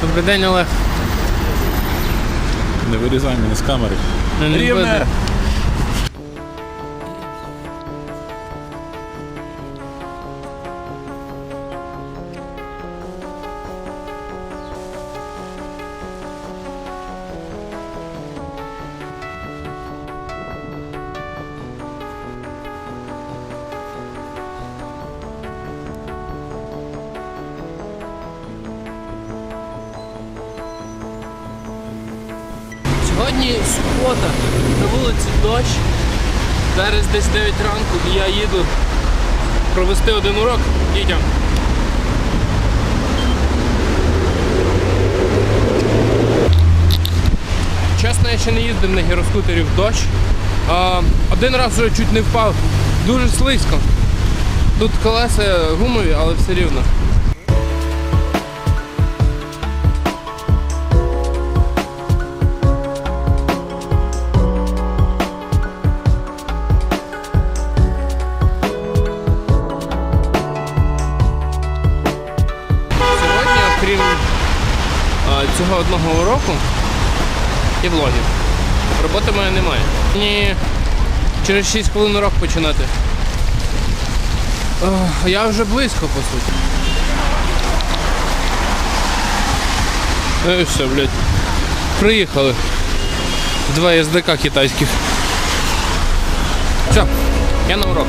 Добрий день, Олег. Не вирізай мене з камери. Не, не Рівне. Сьогодні субота, на вулиці дощ. Зараз десь 9 ранку і я їду провести один урок дітям. Чесно, я ще не їздив на гіроскутері в дощ. Один раз вже чуть не впав. Дуже слизько. Тут колеса гумові, але все рівно. Одного уроку і влогів, роботи моєї немає. Мені через 6 хвилин урок починати. Я вже близько, по суті. Ну і все, блядь. Приїхали. Два СДК китайських. Все, я на урок.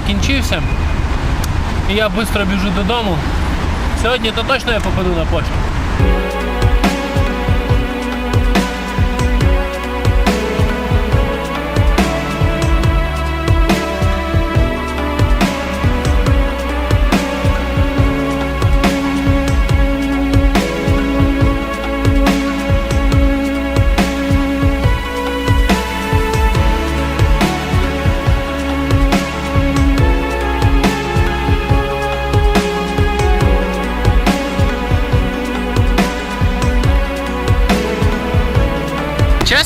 Закінчився. І я швидко біжу додому. Сьогодні то точно я попаду на пошту.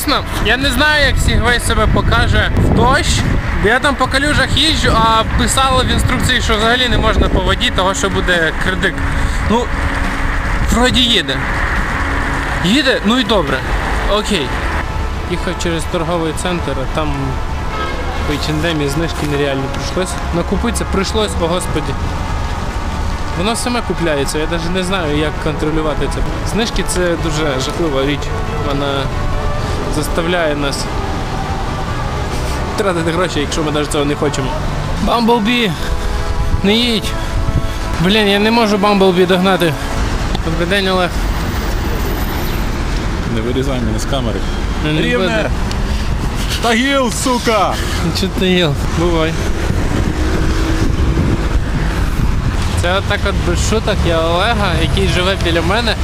Чесно, я не знаю, як Сігвей себе покаже в дощ. Я там по калюжах їжджу, а писало в інструкції, що взагалі не можна по воді, того що буде кредик. Ну, вроді їде. Їде, ну і добре. Окей. Їхав через торговий центр, а там по H&M знижки нереально прийшлось. Накупитися прийшлось, о господі. Воно саме купляється, я навіть не знаю, як контролювати це. Знижки це дуже жахлива річ. Вона заставляє нас тратити гроші, якщо ми навіть цього не хочемо. Бамблбі! Не їдь! Блін, я не можу Бамблбі догнати. Добрий день, Олег. Не вирізай мене з камери. Не, не Рівне. Тагіл, сука! Чого їл? Бувай. Це отак от без шуток я Олега, який живе біля мене.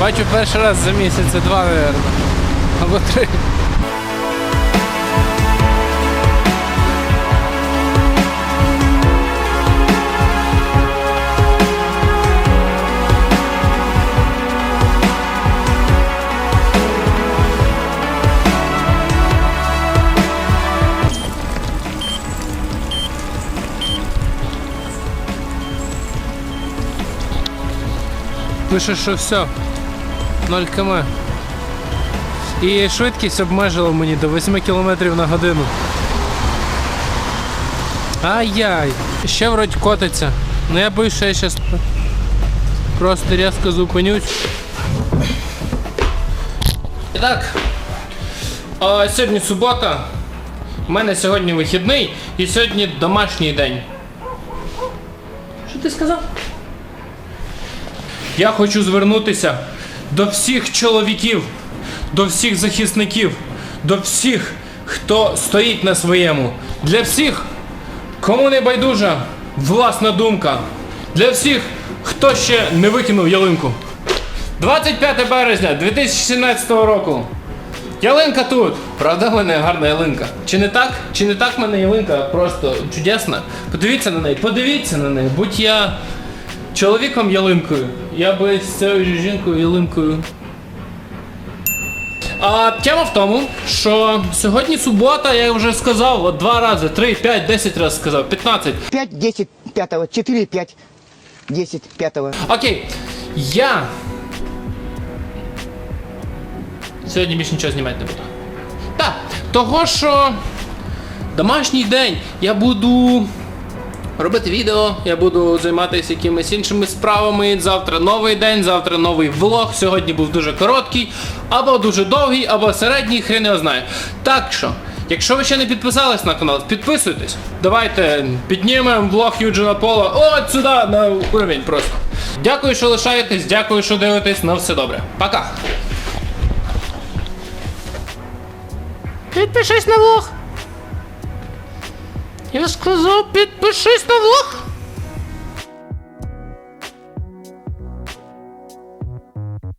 Бачу перший раз за місяця два, мабуть. Або три. Пише, все. 0 км. І швидкість обмежила мені до 8 км на годину. Ай-яй. Ще вроді котиться. Ну я боюсь, що я зараз просто різко зупинюсь. І так. Сьогодні субота. У мене сьогодні вихідний і сьогодні домашній день. Що ти сказав? Я хочу звернутися до всіх чоловіків, до всіх захисників, до всіх, хто стоїть на своєму, для всіх, кому не байдужа власна думка, для всіх, хто ще не викинув ялинку. 25 березня 2017 року. Ялинка тут! Правда, в мене гарна ялинка. Чи не так? Чи не так в мене ялинка просто чудесна? Подивіться на неї, подивіться на неї. Будь я чоловіком ялинкою, я би з цією жінкою ялинкою А тема в тому, що сьогодні субота, я вже сказав, от два рази, три, п'ять, десять разів сказав, 15. 5, 10, 5, 4, 5, 10, 5. Окей, я сьогодні більше нічого знімати не буду. Так, того що домашній день я буду робити відео, я буду займатися якимись іншими справами. Завтра новий день, завтра новий влог. Сьогодні був дуже короткий, або дуже довгий, або середній, хрен його знає. Так що. Якщо ви ще не підписались на канал, підписуйтесь. Давайте піднімемо влог Юджина Пола от сюди на уровень просто. Дякую, що лишаєтесь, дякую, що дивитесь. На все добре. Пока. Підпишись на влог. Я сказав, підпишись на влог.